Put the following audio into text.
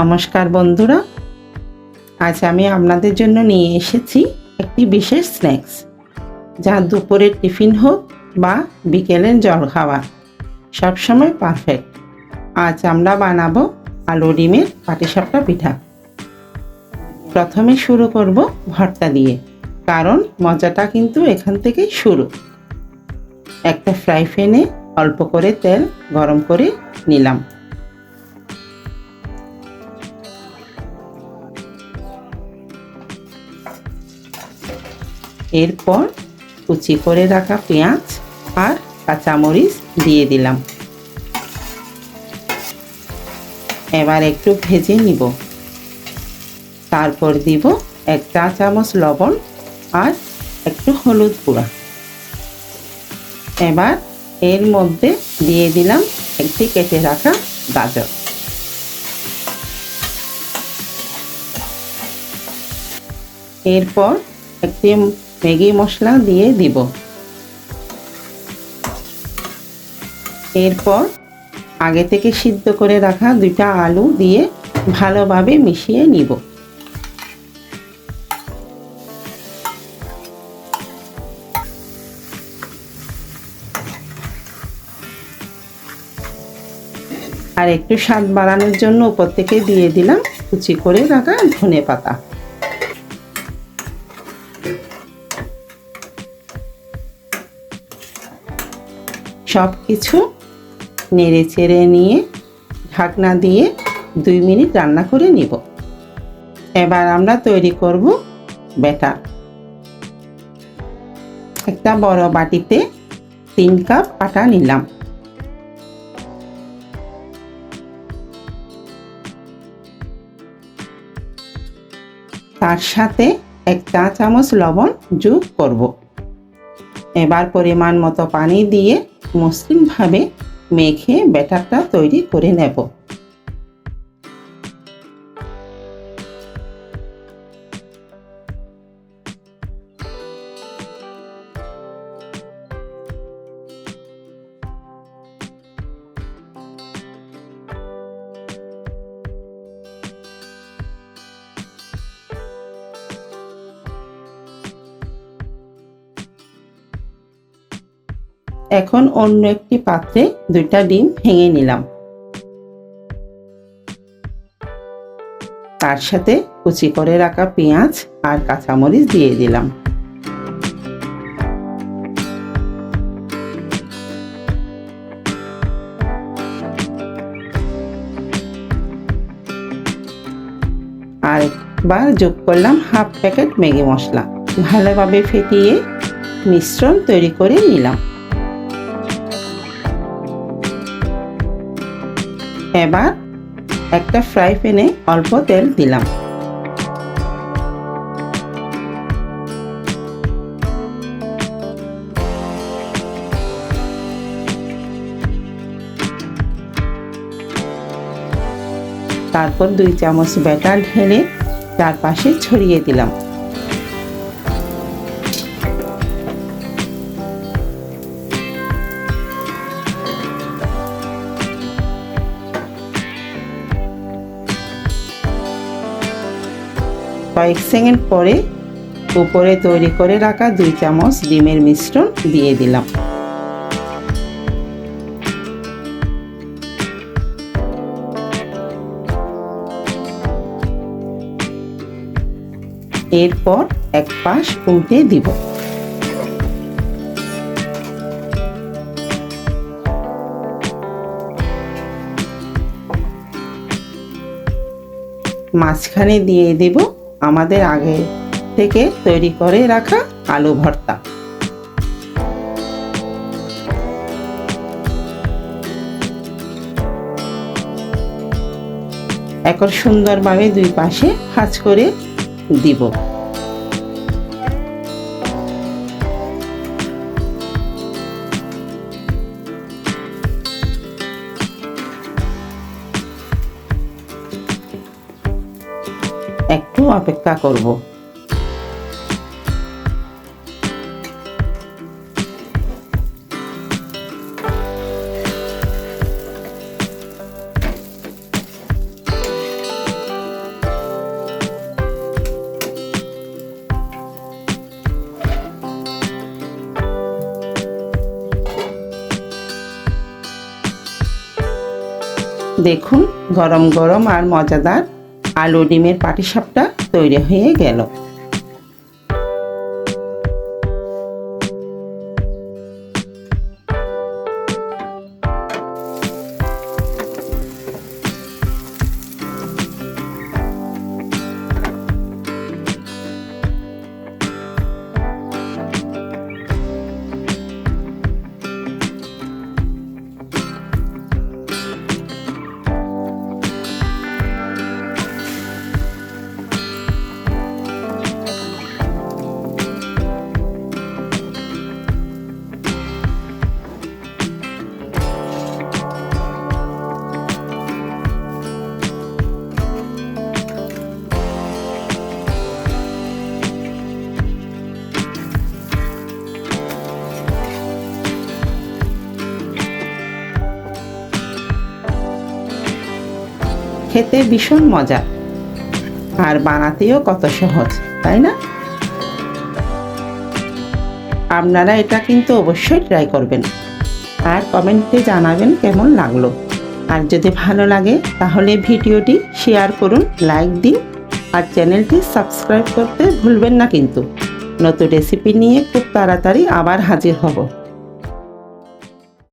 নমস্কার বন্ধুরা। আজ আমি আপনাদের জন্য নিয়ে এসেছি একটি বিশেষ স্ন্যাক্স যা দুপুরের টিফিন হোক বা বিকেলের জল খাওয়া সবসময় পারফেক্ট আজ আমরা বানাবো আলু ডিমের পাটিসাপটা পিঠা। প্রথমে শুরু করব ভর্তা দিয়ে, কারণ মজাটা কিন্তু এখান থেকেই শুরু। একটা ফ্রাই প্যানে অল্প করে তেল গরম করে নিলাম। এরপর কুচি করে রাখা পেঁয়াজ আর কাঁচামরিচ দিয়ে দিলাম। এবার একটু ভেজে নিব। তারপর দিব এক চা চামচ লবণ আর একটু হলুদ গুঁড়া। এবার এর মধ্যে দিয়ে দিলাম একটি কেটে রাখা গাজর। এরপর একটি ম্যাগি মশলা দিয়ে দিব। এরপর আগে থেকে সিদ্ধ করে রাখা দুইটা আলু দিয়ে ভালোভাবে মিশিয়ে নিব। আর একটু স্বাদ বাড়ানোর জন্য উপর থেকে দিয়ে দিলাম কুচি করে রাখা ধনে পাতা সব কিছু নেড়ে চেড়ে নিয়ে, ঢাকনা দিয়ে দুই মিনিট রান্না করে নিব। এবার আমরা তৈরি করব ব্যাটার। একটা বড় বাটিতে তিন কাপ আটা নিলাম। তার সাথে এক চা চামচ লবণ যোগ করব। এবার পরিমাণ মতো পানি দিয়ে মসৃণভাবে মেখে ব্যাটারটা তৈরি করে নেব। এখন অন্য একটি পাত্রে দুইটা ডিম ভেঙে নিলাম। তার সাথে কুচি করে রাখা পেঁয়াজ আর কাঁচামরিচ দিয়ে দিলাম। আর একবার যোগ করলাম হাফ প্যাকেট ম্যাগি মশলা। ভালোভাবে ফেটিয়ে মিশ্রণ তৈরি করে নিলাম। এবার একটা ফ্রাই প্যানে অল্প তেল দিলাম। তারপর দুই চামচ ব্যাটার ঢেলে চারপাশে ছড়িয়ে দিলাম। কয়েক সেকেন্ড পরে উপরে তৈরি করে রাখা দুই চামচ ডিমের মিশ্রণ দিয়ে দিলাম। এরপর এক পাশ উল্টে দিব। মাঝখানে দিয়ে দেব আমাদের আগে থেকে তৈরি করে রাখা আলু ভর্তা। এখন সুন্দরভাবে দুই পাশে ভাজ করে দিব। একটু অপেক্ষা করব। দেখুন গরম গরম আর মজাদার আলু ডিমের পাটিসাপটা তৈরি হয়ে গেল। খেতে ভীষণ মজা। আর বানাতেও কত সহজ, তাই না? আপনারা এটা কিন্তু অবশ্যই ট্রাই করবেন। আর কমেন্টে জানাবেন কেমন লাগল। আর যদি ভালো লাগে, তাহলে ভিডিওটি শেয়ার করুন লাইক দিন। আর চ্যানেলটি সাবস্ক্রাইব করতে ভুলবেন না কিন্তু। নতুন রেসিপি নিয়ে খুব তাড়াতাড়ি আবার হাজির হব।